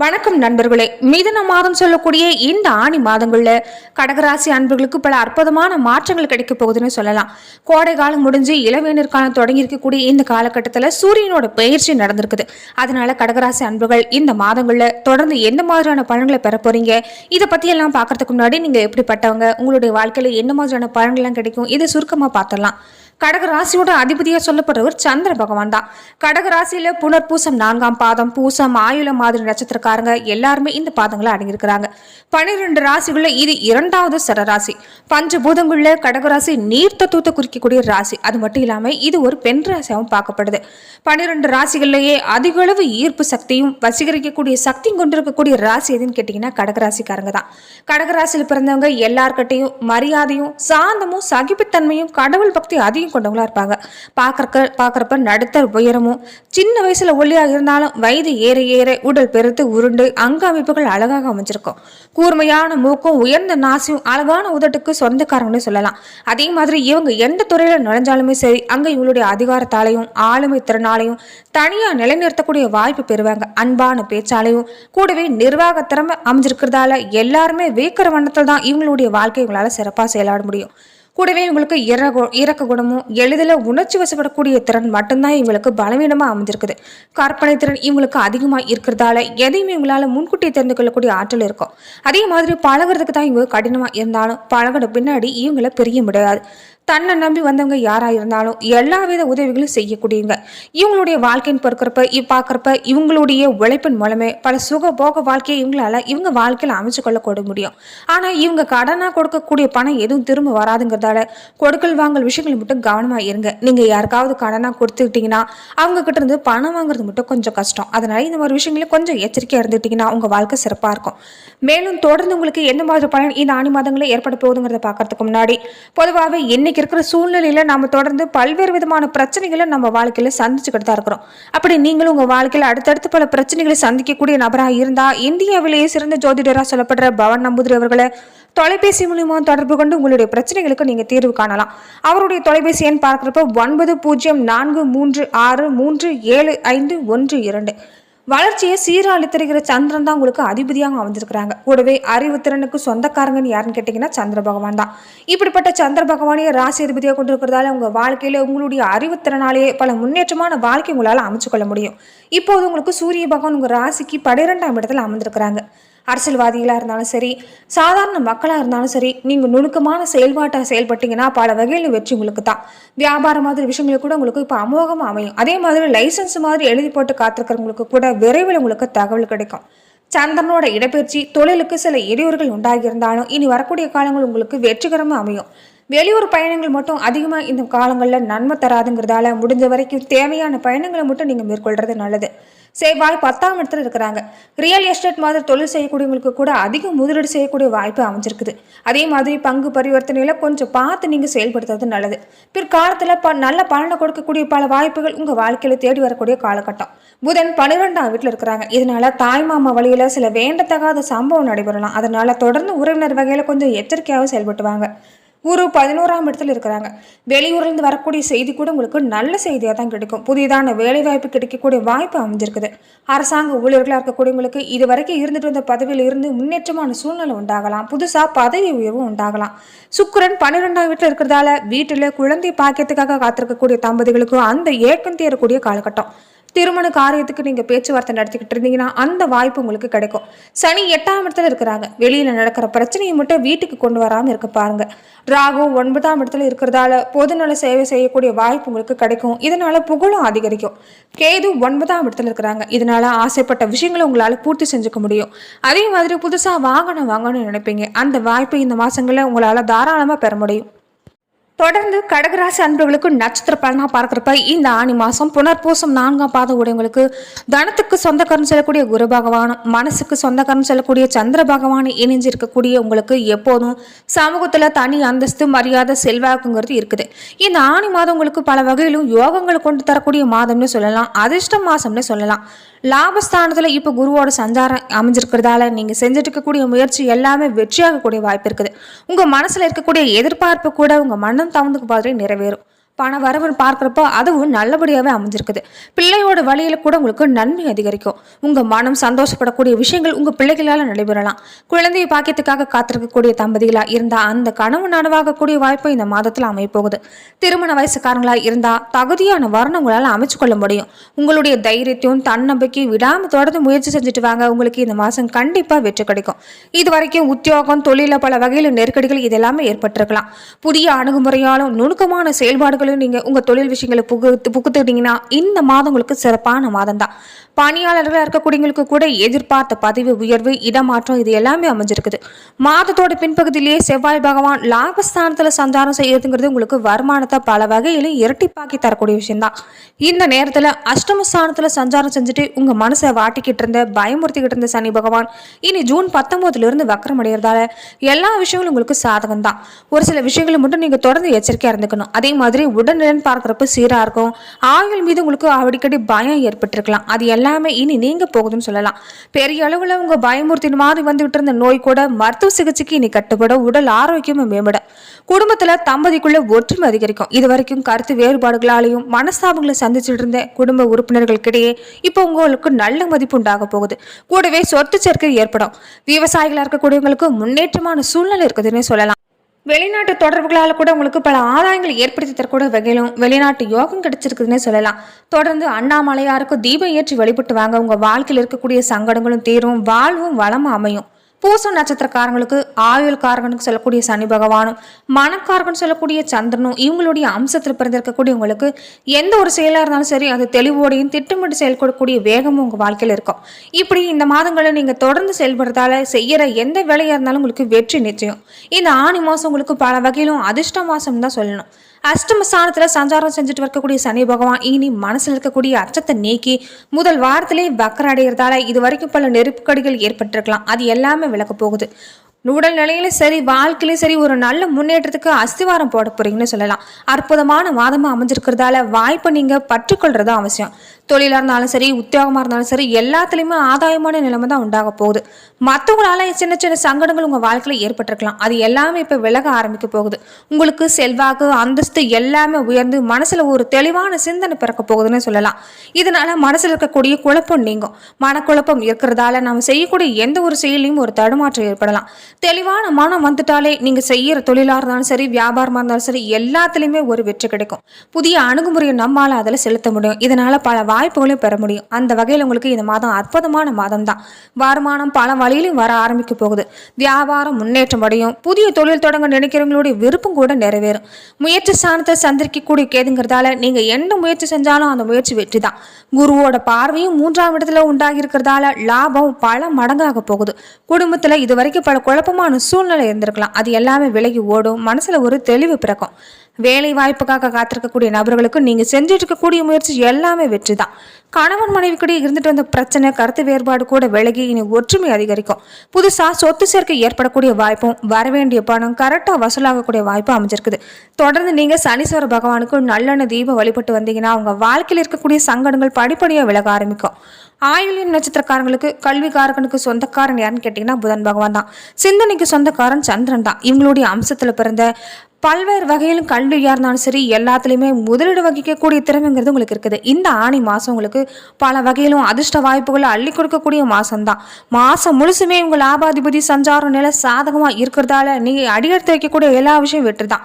வணக்கம் நண்பர்களே. மிதன மாதம் சொல்லக்கூடிய இந்த ஆணி மாதங்கள்ல கடகராசி அன்பர்களுக்கு பல அற்புதமான மாற்றங்கள் கிடைக்க போகுதுன்னு சொல்லலாம். கோடை காலம் முடிஞ்சு இளவேநீர் காலம் தொடங்கி இருக்கக்கூடிய இந்த காலகட்டத்தில் சூரியனோட பயிற்சி நடந்திருக்குது. அதனால கடகராசி அன்பர்கள் இந்த மாதங்கள்ல தொடர்ந்து எந்த மாதிரியான பலன்களை பெற போறீங்க? இதை பத்தி எல்லாம் பார்க்கறதுக்கு முன்னாடி நீங்க எப்படிப்பட்டவங்க? உங்களுடைய வாழ்க்கையில என்ன மாதிரியான பலன்கள்லாம் கிடைக்கும்? இதை சுருக்கமா பார்த்துடலாம். கடக ராசியோட அதிபதியா சொல்லப்படுறவர் சந்திர பகவான் தான். கடக ராசியில புனர்பூசம் நான்காம் பாதம் பூசம் ஆயுள மாதிரி நட்சத்திரக்காரங்க எல்லாருமே இந்த பாதங்களை அடங்கியிருக்கிறாங்க. பனிரெண்டு ராசிகள்ல இது இரண்டாவது சரராசி பஞ்சபூதங்களில் கடகராசி நீர் தத்துவத்தை குறிக்கக்கூடிய ராசி. அது மட்டும் இல்லாம இது ஒரு பெண் ராசியாகவும் பார்க்கப்படுது. பனிரெண்டு ராசிகள்லயே அதிக அளவு ஈர்ப்பு சக்தியும் வசீகரிக்கக்கூடிய சக்தியும் கொண்டிருக்கக்கூடிய ராசி எதுன்னு கேட்டீங்கன்னா கடகராசிக்காரங்க தான். கடகராசியில் பிறந்தவங்க எல்லார்கிட்டையும் மரியாதையும் சாந்தமும் சகிப்புத்தன்மையும் கடவுள் பக்தி அதிகம் கொண்டவங்களா இருப்பாங்க. பார்க்கறக்க பார்க்குறப்ப நடுத்தர் உயரமும் சின்ன வயசுல ஒல்லியாக இருந்தாலும் வயது ஏற ஏற உடல் பெருத்து உருண்டு அங்க அமைப்புகள் அழகாக அமைஞ்சிருக்கும். கூர்மையான மூக்கும் உயர்ந்த நாசியும் அழகான உதட்டுக்கு சொந்தக்காரங்கன்னு சொல்லலாம். அதே மாதிரி இவங்க எந்த துறையில நுழைஞ்சாலுமே சரி அங்க இவங்களுடைய அதிகாரத்தாலையும் ஆளுமை திறனாலையும் தனியா நிலைநிறுத்தக்கூடிய வாய்ப்பு பெறுவாங்க. அன்பான பேச்சாலையும் கூடவே நிர்வாக திறமை அமைஞ்சிருக்கிறதால எல்லாருமே வேக்கிற வண்ணத்தில் தான் இவங்களுடைய வாழ்க்கை இவங்களால சிறப்பாக செயலாட முடியும். கூடவே இவங்களுக்கு இறகு இறக்க குணமும் எளிதில் உணர்ச்சி வசப்படக்கூடிய திறன் மட்டும்தான் இவங்களுக்கு பலவீனமாக அமைஞ்சிருக்குது. கற்பனை திறன் இவங்களுக்கு அதிகமாக இருக்கிறதால எதையுமே இவங்களால முன்கூட்டியே தெரிந்து கொள்ளக்கூடிய ஆற்றல் இருக்கும். அதே மாதிரி பழகுறதுக்கு தான் இவங்க கடினமாக இருந்தாலும் பழகின பின்னாடி இவங்கள பிரிய முடியாது தன்னை நம்பி வந்தவங்க யாராக இருந்தாலும் எல்லா வித உதவிகளும் செய்யக்கூடியவங்க. இவங்களுடைய வாழ்க்கைன்னு பொறுக்கிறப்ப பார்க்குறப்ப இவங்களுடைய உழைப்பின் மூலமே பல சுக போக வாழ்க்கையை இவங்களால இவங்க வாழ்க்கையில் அமைச்சு கொள்ளக்கூட முடியும். ஆனால் இவங்க கடனாக கொடுக்கக்கூடிய பணம் எதுவும் திரும்ப வராதுங்கிறதால கொடுக்கல் வாங்கல் விஷயங்கள் மட்டும் கவனமாக இருங்க. நீங்கள் யாருக்காவது கடனாக கொடுத்துக்கிட்டிங்கன்னா அவங்க கிட்ட இருந்து பணம் வாங்குறது மட்டும் கொஞ்சம் கஷ்டம். அதனால இந்த மாதிரி விஷயங்கள கொஞ்சம் எச்சரிக்கையாக இருந்துட்டிங்கன்னா உங்கள் வாழ்க்கை சிறப்பாக இருக்கும். மேலும் தொடர்ந்து உங்களுக்கு எந்த மாதிரி பலன் இந்த ஆணி மாதங்களில் ஏற்பட போகுதுங்கிறத பார்க்கறதுக்கு முன்னாடி பொதுவாகவே இன்னைக்கு இருக்கிற சூழ்நிலையில் நம்ம தொடர்ந்து பல்வேறு விதமான பிரச்சனைகளை நம்ம வாழ்க்கையில் சந்திச்சுக்கிட்டு தான் இருக்கிறோம். அப்படி நீங்களும் உங்கள் வாழ்க்கையில் அடுத்தடுத்து பல பிரச்சனைகளை சந்திக்கக்கூடிய நபராக இருந்தால் இந்தியாவிலேயே சிறந்த ஜோதிடராக சொல்லப்படுற பவன் நம்பூதிரி அவர்களை தொலைபேசி மூலிமா தொடர்பு கொண்டு உங்களுடைய பிரச்சனைகளுக்கு நீங்கள் தீர்வு காணலாம். அவருடைய தொலைபேசி எண் பார்க்குறப்ப ஒன்பது பூஜ்ஜியம் நான்கு மூன்று ஆறு மூன்று ஏழு ஐந்து ஒன்று இரண்டு. வளர்ச்சியை சீராளித்திருக்கிற சந்திரன் தான் உங்களுக்கு அதிபதியாக அமைஞ்சிருக்கிறாங்க கூடவே அறிவுத்திறனுக்கு சொந்தக்காரங்கன்னு யாருன்னு கேட்டிங்கன்னா சந்திர பகவான் தான். இப்படிப்பட்ட சந்திர பகவானையே ராசி அதிபதியாக கொண்டு இருக்கிறதால உங்கள் வாழ்க்கையில் உங்களுடைய அறிவுத்திறனாலேயே பல முன்னேற்றமான வாழ்க்கை உங்களால் அமைச்சு கொள்ள முடியும். இப்போது உங்களுக்கு சூரிய பகவான் உங்கள் ராசிக்கு பன்னிரெண்டாம் இடத்துல அமர்ந்திருக்கிறாங்க. அரசியல்வாதிகளாக இருந்தாலும் சரி சாதாரண மக்களாக இருந்தாலும் சரி நீங்கள் நுணுக்கமான செயல்பாட்டை செயல்பட்டீங்கன்னா பல வகையில் வெற்றி உங்களுக்கு தான். வியாபாரம் மாதிரி விஷயங்களுக்கு கூட உங்களுக்கு இப்போ அமோகமாக அமையும். அதே மாதிரி லைசன்ஸ் மாதிரி எழுதி போட்டு காத்திருக்கிறவங்களுக்கு கூட விரைவில் உங்களுக்கு தகவல் கிடைக்கும். சந்திரனோட இடப்பெயர்ச்சி தொழிலுக்கு சில இடையூறுகள் உண்டாகியிருந்தாலும் இனி வரக்கூடிய காலங்கள் உங்களுக்கு வெற்றிகரமாக அமையும். வெளியூர் பயணங்கள் மட்டும் அதிகமாக இந்த காலங்களில் நன்மை தராதுங்கிறதால முடிஞ்ச வரைக்கும் தேவையான பயணங்களை மட்டும் நீங்கள் மேற்கொள்கிறது நல்லது. செவ்வாய் பத்தாம் இடத்துல இருக்கிறாங்க. ரியல் எஸ்டேட் மாதிரி தொழில் செய்யக்கூடியவங்களுக்கு கூட அதிக முதலீடு செய்யக்கூடிய வாய்ப்பு அமைஞ்சிருக்குது. அதே மாதிரி பங்கு பரிவர்த்தனையில கொஞ்சம் பார்த்து நீங்கள் செயல்படுத்துறது நல்லது. பிற்காலத்தில் ப நல்ல பலனை கொடுக்கக்கூடிய பல வாய்ப்புகள் உங்கள் வாழ்க்கையில் தேடி வரக்கூடிய காலகட்டம். புதன் பன்னிரெண்டாம் வீட்டில் இருக்கிறாங்க. இதனால தாய்மாமா வழியில் சில வேண்டத்தகாத சம்பவம் நடைபெறலாம். அதனால தொடர்ந்து உறவினர் வகையில் கொஞ்சம் எச்சரிக்கையாகவும் செயல்பட்டுவாங்க. ஒரு பதினோராம் இடத்துல இருக்கிறாங்க. வெளியூர்லேருந்து வரக்கூடிய செய்தி கூட உங்களுக்கு நல்ல செய்தியாக தான் கிடைக்கும். புதிதான வேலைவாய்ப்பு கிடைக்கக்கூடிய வாய்ப்பு அமைஞ்சிருக்குது. அரசாங்க ஊழியர்களாக இருக்கக்கூடியவங்களுக்கு இது வரைக்கும் இருந்துட்டு வந்த பதவியில் இருந்து முன்னேற்றமான சூழ்நிலை உண்டாகலாம். புதுசாக பதவி உயர்வும் உண்டாகலாம். சுக்கிரன் பன்னிரெண்டாம் வீட்டில் இருக்கிறதால வீட்டில் குழந்தை பாக்கியத்துக்காக காத்திருக்கக்கூடிய தம்பதிகளுக்கும் அந்த ஏக்கம் தேரக்கூடிய காலகட்டம். திருமண காரியத்துக்கு நீங்கள் பேச்சுவார்த்தை நடத்திக்கிட்டு இருந்தீங்கன்னா அந்த வாய்ப்பு உங்களுக்கு கிடைக்கும். சனி எட்டாம் இடத்துல இருக்கிறாங்க. வெளியில் நடக்கிற பிரச்சனையை மட்டும் வீட்டுக்கு கொண்டு வராமல் இருக்க பாருங்க. ராகு ஒன்பதாம் இடத்துல இருக்கிறதால பொதுநல சேவை செய்யக்கூடிய வாய்ப்பு உங்களுக்கு கிடைக்கும். இதனால புகழும் அதிகரிக்கும். கேது ஒன்பதாம் இடத்துல இருக்கிறாங்க. இதனால ஆசைப்பட்ட விஷயங்களை உங்களால் பூர்த்தி செஞ்சுக்க முடியும். அதே மாதிரி புதுசாக வாங்கணும் வாங்கணும்னு நினைப்பீங்க. அந்த வாய்ப்பை இந்த மாதங்களில் உங்களால் தாராளமாக பெற முடியும். தொடர்ந்து கடகராசி அன்பர்களுக்கு நட்சத்திர பலனாக பார்க்குறப்ப இந்த ஆணி மாதம் புனர்பூசம் நான்காம் பாதம் உடையவங்களுக்கு தனத்துக்கு சொந்தக்காரன் செல்லக்கூடிய குரு பகவானும் மனசுக்கு சொந்தக்காரன் செல்லக்கூடிய சந்திர பகவானும் இணைஞ்சு இருக்கக்கூடிய உங்களுக்கு எப்போதும் சமூகத்தில் தனி அந்தஸ்து மரியாதை செல்வாக்குங்கிறது இருக்குது. இந்த ஆணி மாதம் உங்களுக்கு பல வகையிலும் யோகங்களை கொண்டு தரக்கூடிய மாதம்னு சொல்லலாம். அதிர்ஷ்ட மாதம்னு சொல்லலாம். லாபஸ்தானத்தில் இப்போ குருவோட சஞ்சாரம் அமைஞ்சிருக்கிறதால நீங்கள் செஞ்சுட்டு இருக்கக்கூடிய முயற்சி எல்லாமே வெற்றியாகக்கூடிய வாய்ப்பு இருக்குது. உங்கள் மனசில் இருக்கக்கூடிய எதிர்பார்ப்பு கூட உங்கள் மனம் தகுந்துக்கு மாதிரி நிறைவேறும் பண வரவுன்னு பார்க்குறப்போ அதுவும் நல்லபடியாகவே அமைஞ்சிருக்குது. பிள்ளையோட வழியில் கூட உங்களுக்கு நன்மை அதிகரிக்கும். உங்கள் மனம் சந்தோஷப்படக்கூடிய விஷயங்கள் உங்கள் பிள்ளைகளால் நடைபெறலாம். குழந்தையை பாக்கியத்துக்காக காத்திருக்கக்கூடிய தம்பதிகளாக இருந்தால் அந்த கனவு நனவாகக்கூடிய வாய்ப்பு இந்த மாதத்தில் அமையப்போகுது. திருமண வயசுக்காரங்களாக இருந்தால் தகுதியான வரணம் உங்களால் அமைச்சு கொள்ள முடியும். உங்களுடைய தைரியத்தையும் தன்னம்பிக்கையும் விடாமல் தொடர்ந்து முயற்சி செஞ்சுட்டு வாங்க. உங்களுக்கு இந்த மாதம் கண்டிப்பாக வெற்றி கிடைக்கும். இது வரைக்கும் உத்தியோகம் தொழிலில் பல வகையில் நெருக்கடிகள் இதெல்லாமே ஏற்பட்டிருக்கலாம். புதிய அணுகுமுறையாலும் நுணுக்கமான செயல்பாடுகளும் நீங்கள் உங்கள் தொழில் விஷயங்களை புகுத்து புகுத்துட்டீங்கன்னா இந்த மாதம் உங்களுக்கு சிறப்பான மாதம் தான் பணியாளர்களாக இருக்கக்கூடியவங்களுக்கு கூட எதிர்பார்த்த பதவி உயர்வு இடமாற்றம் இது எல்லாமே அமைஞ்சிருக்குது. மாதத்தோட பின்பகுதியிலேயே செவ்வாய் பகவான் லாபஸ்தானத்தில் சஞ்சாரம் செய்யறதுங்கிறது உங்களுக்கு வருமானத்தை பல வகையிலும் இரட்டிப்பாக்கி தரக்கூடிய விஷயம்தான். இந்த நேரத்தில் அஷ்டமஸ்தானத்தில் சஞ்சாரம் செஞ்சுட்டு உங்கள் மனசை வாட்டிக்கிட்டு இருந்த பயமுறுத்திக்கிட்டு இருந்த சனி பகவான் இனி ஜூன் பத்தொம்போதுலேருந்து வக்கரம் அடைகிறதால எல்லா விஷயங்களும் உங்களுக்கு சாதகம் தான் ஒரு சில விஷயங்களை மட்டும் நீங்கள் தொடர்ந்து எச்சரிக்கையாக இருந்துக்கணும். அதே மாதிரி உடல்நலன் பார்க்குறப்ப சீராக இருக்கும். ஆயுள் மீது உங்களுக்கு அடிக்கடி பயம் ஏற்பட்டிருக்கலாம். அது எல்லாமே இனி நீங்க போகுதுன்னு சொல்லலாம். பெரிய அளவில் உங்க பயமுறுத்தின் மாதிரி வந்துகிட்டு இருந்த நோய் கூட மருத்துவ சிகிச்சைக்கு இனி கட்டுப்பட உடல் ஆரோக்கியமும் மேம்பட. குடும்பத்தில் தம்பதிக்குள்ள ஒற்றுமை அதிகரிக்கும். இது வரைக்கும் கருத்து வேறுபாடுகளாலையும் மனஸ்தாபங்களை சந்திச்சுட்டு இருந்த குடும்ப உறுப்பினர்களுக்கிடையே இப்போ உங்களுக்கு நல்ல மதிப்பு உண்டாக போகுது. கூடவே சொத்து சேர்க்கை ஏற்படும். விவசாயிகளாக இருக்கக்கூடியவங்களுக்கு முன்னேற்றமான சூழ்நிலை இருக்குதுன்னு சொல்லலாம். வெளிநாட்டு தொடர்புகளால் கூட உங்களுக்கு பல ஆதாயங்கள் ஏற்படுத்தி தரக்கூடிய வகையிலும் வெளிநாட்டு யோகம் கிடைச்சிருக்குதுன்னே சொல்லலாம். தொடர்ந்து அண்ணாமலையாருக்கு தீபம் ஏற்றி வழிபட்டு வாங்க. உங்கள் வாழ்க்கையில் இருக்கக்கூடிய சங்கடங்களும் தீரும் வாழ்வும் வளமும் அமையும். பூச நட்சத்திரக்காரங்களுக்கு ஆயுள்காரகனுக்கு சொல்லக்கூடிய சனி பகவானும் மனக்காரகன் சொல்லக்கூடிய சந்திரனும் இவங்களுடைய அம்சத்தில் பிறந்திருக்கக்கூடியவங்களுக்கு எந்த ஒரு செயலாக இருந்தாலும் சரி அது தெளிவோடையும் திட்டமிட்டு செயல்படக்கூடிய வேகமும் உங்கள் வாழ்க்கையில் இருக்கும். இப்படி இந்த மாதங்களில் நீங்கள் தொடர்ந்து செயல்படுறதால செய்கிற எந்த வேலையாக இருந்தாலும் உங்களுக்கு வெற்றி நிச்சயம். இந்த ஆணி மாதம் உங்களுக்கு பல வகையிலும் அதிர்ஷ்ட மாதம் தான் சொல்லணும். அஷ்டமஸ்தானத்தில் சஞ்சாரம் செஞ்சுட்டு இருக்கக்கூடிய சனி பகவான் இனி மனசில் இருக்கக்கூடிய அச்சத்தை நீக்கி முதல் வாரத்திலே வக்கர அடைகிறதால இது வரைக்கும் பல நெருக்கடிகள் ஏற்பட்டிருக்கலாம். அது எல்லாமே விளக்க போகுது. உடல் நிலையிலும் சரி வாழ்க்கையிலும் சரி ஒரு நல்ல முன்னேற்றத்துக்கு அஸ்திவாரம் போட போறீங்கன்னு சொல்லலாம். அற்புதமான மாதமாக அமைஞ்சிருக்கிறதால வாய்ப்பை நீங்கள் பற்றுக்கொள்றது அவசியம். தொழிலாக இருந்தாலும் சரி உத்தியோகமாக இருந்தாலும் சரி எல்லாத்துலேயுமே ஆதாயமான நிலைமை தான் உண்டாக போகுது. மற்றவங்களால சின்ன சின்ன சங்கடங்கள் உங்கள் வாழ்க்கையில் ஏற்பட்டிருக்கலாம். அது எல்லாமே இப்போ விலக ஆரம்பிக்க போகுது. உங்களுக்கு செல்வாக்கு அந்தஸ்து எல்லாமே உயர்ந்து மனசில் ஒரு தெளிவான சிந்தனை பிறக்க போகுதுன்னு சொல்லலாம். இதனால் மனசில் இருக்கக்கூடிய குழப்பம் நீங்கும். மனக்குழப்பம் இருக்கிறதால நம்ம செய்யக்கூடிய எந்த ஒரு செயலையும் ஒரு தடுமாற்றம் ஏற்படலாம். தெளிவான மனம் வந்துட்டாலே நீங்கள் செய்கிற தொழிலாக இருந்தாலும் சரி வியாபாரமாக இருந்தாலும் சரி எல்லாத்துலேயுமே ஒரு வெற்றி கிடைக்கும். புதிய அணுகுமுறையை நம்மளால் அதில் செலுத்த முடியும். இதனால் பல வாய்ப்புகளையும் பெற முடியும். அந்த வகையில் உங்களுக்கு இந்த மாதம் அற்புதமான மாதம் தான் வருமானம் பல வழியிலும் வர ஆரம்பிக்க போகுது. வியாபாரம் முன்னேற்றம் அடையும் புதிய தொழில் தொடங்க நினைக்கிறவங்களுடைய விருப்பம் கூட நிறைவேறும். முயற்சி ஸ்தானத்தை சந்திரிக்கக்கூடிய கேதுங்கிறதால நீங்கள் எந்த முயற்சி செஞ்சாலும் அந்த முயற்சி வெற்றி தான் குருவோட பார்வையும் மூன்றாம் இடத்துல உண்டாகி இருக்கிறதால லாபம் பல மடங்காக போகுது. குடும்பத்தில் இது வரைக்கும் பல குழப்பமான சூழ்நிலை இருந்திருக்கலாம். அது எல்லாமே விலகி ஓடும். மனசில் ஒரு தெளிவு பிறக்கும். வேலை வாய்ப்புக்காக காத்திருக்கக்கூடிய நபர்களுக்கு நீங்கள் செஞ்சுட்டு இருக்கக்கூடிய முயற்சி எல்லாமே வெற்றி தான் கணவன் மனைவிக்கிட்டே இருந்துட்டு வந்த பிரச்சனை கருத்து வேறுபாடு கூட விலகி இனி ஒற்றுமை அதிகரிக்கும். புதுசாக சொத்து சேர்க்கை ஏற்படக்கூடிய வாய்ப்பும் வரவேண்டிய பணம் கரெக்டாக வசூலாகக்கூடிய வாய்ப்பும் அமைஞ்சிருக்குது. தொடர்ந்து நீங்கள் சனீஸ்வர பகவானுக்கு நல்லெண்ண தீபம் வழிபட்டு வந்தீங்கன்னா உங்கள் வாழ்க்கையில் இருக்கக்கூடிய சங்கடங்கள் படிப்படியாக விலக ஆரம்பிக்கும். ஆயுளின் நட்சத்திரக்காரங்களுக்கு கல்விக்காரகனுக்கு சொந்தக்காரன் யாருன்னு கேட்டிங்கன்னா புதன் பகவான் தான். சிந்தனைக்கு சொந்தக்காரன் சந்திரன் தான். இவங்களுடைய அம்சத்தில் பிறந்த பல்வேறு வகையிலும் கல்வியாக இருந்தாலும் சரி எல்லாத்துலேயுமே முதலீடு வகிக்கக்கூடிய திறமைங்கிறது உங்களுக்கு இருக்குது. இந்த ஆணி மாதம் உங்களுக்கு பல வகையிலும் அதிர்ஷ்ட வாய்ப்புகளை அள்ளி கொடுக்கக்கூடிய மாதம் தான் மாதம் முழுசுமே உங்கள் லாபாதிபதி சஞ்சாரம் நிலை சாதகமாக இருக்கிறதால நீங்கள் அடியெடுத்து வைக்கக்கூடிய எல்லா விஷயம் வெற்றி தான்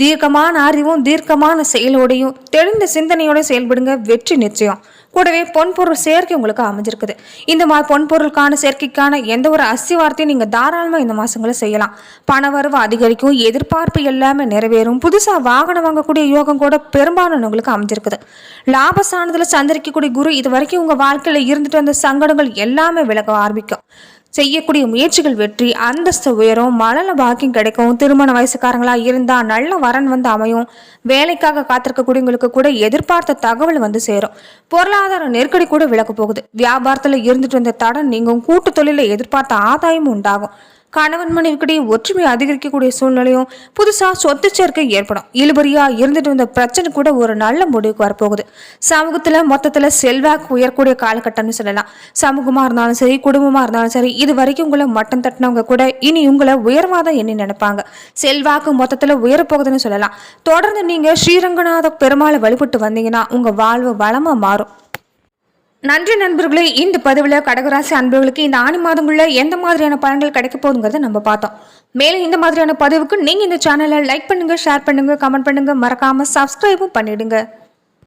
தீர்க்கமான அறிவும் தீர்க்கமான செயலோடையும் தெளிந்த சிந்தனையோடு செயல்படுங்க வெற்றி நிச்சயம். கூடவே பொன்பொருள் சேர்க்கை உங்களுக்கு அமைஞ்சிருக்குது. இந்த மாதிரி பொன்பொருளுக்கான சேர்க்கைக்கான எந்த ஒரு அஸ்திவாரத்தையும் நீங்கள் தாராளமாக இந்த மாதங்களில் செய்யலாம். பணவரவு அதிகரிக்கும் எதிர்பார்ப்பு எல்லாமே நிறைவேறும். புதுசாக வாகனம் வாங்கக்கூடிய யோகம் கூட பெரும்பாலானவங்களுக்கு அமைஞ்சிருக்குது. லாபஸ்தானத்தில் சந்திரிக்கக்கூடிய குரு இது வரைக்கும் உங்கள் வாழ்க்கையில் இருந்துட்டு வந்த சங்கடங்கள் எல்லாமே விலக ஆரம்பிக்கும். செய்யக்கூடிய முயற்சிகள் வெற்றி அந்தஸ்து உயரும் மழல பாக்கியம் கிடைக்கும். திருமண வயசுக்காரங்களா இருந்தா நல்ல வரன் வந்து அமையும். வேலைக்காக காத்திருக்கக்கூடியவங்களுக்கு கூட எதிர்பார்த்த தகவல் வந்து சேரும். பொருளாதார நெருக்கடி கூட விளக்க போகுது. வியாபாரத்துல இருந்துட்டு வந்த தடன் நீங்கும். கூட்டு தொழில எதிர்பார்த்த ஆதாயமும் உண்டாகும். கணவன் மனைவிக்கிடையே ஒற்றுமை அதிகரிக்கக்கூடிய சூழ்நிலையும் புதுசாக சொத்து சேர்க்கை ஏற்படும். இழுபறியா இருந்துட்டு வந்த பிரச்சனை கூட ஒரு நல்ல முடிவுக்கு வரப்போகுது. சமூகத்தில் மொத்தத்தில் செல்வாக்கு உயரக்கூடிய காலகட்டம்னு சொல்லலாம். சமூகமாக இருந்தாலும் சரி குடும்பமாக இருந்தாலும் சரி இது வரைக்கும் உங்களை மட்டம் தட்டினவங்க கூட இனி உங்களை உயர்வாக தான் எண்ணி நினைப்பாங்க. செல்வாக்கு மொத்தத்தில் உயரப்போகுதுன்னு சொல்லலாம். தொடர்ந்து நீங்கள் ஸ்ரீரங்கநாத பெருமாளை வழிபட்டு வந்தீங்கன்னா உங்கள் வாழ்வு வளமாக மாறும். நன்றி நண்பர்களே இந்த பதிவில் கடகராசி அன்பர்களுக்கு இந்த ஆணி மாதங்களில் எந்த மாதிரியான பலன்கள் கிடைக்க போகுதுங்கிறத நம்ம பார்த்தோம். மேலும் இந்த மாதிரியான பதிவுக்கு நீங்கள் இந்த சேனலை லைக் பண்ணுங்கள் ஷேர் பண்ணுங்கள் கமெண்ட் பண்ணுங்கள் மறக்காமல் சப்ஸ்கிரைபும் பண்ணிவிடுங்க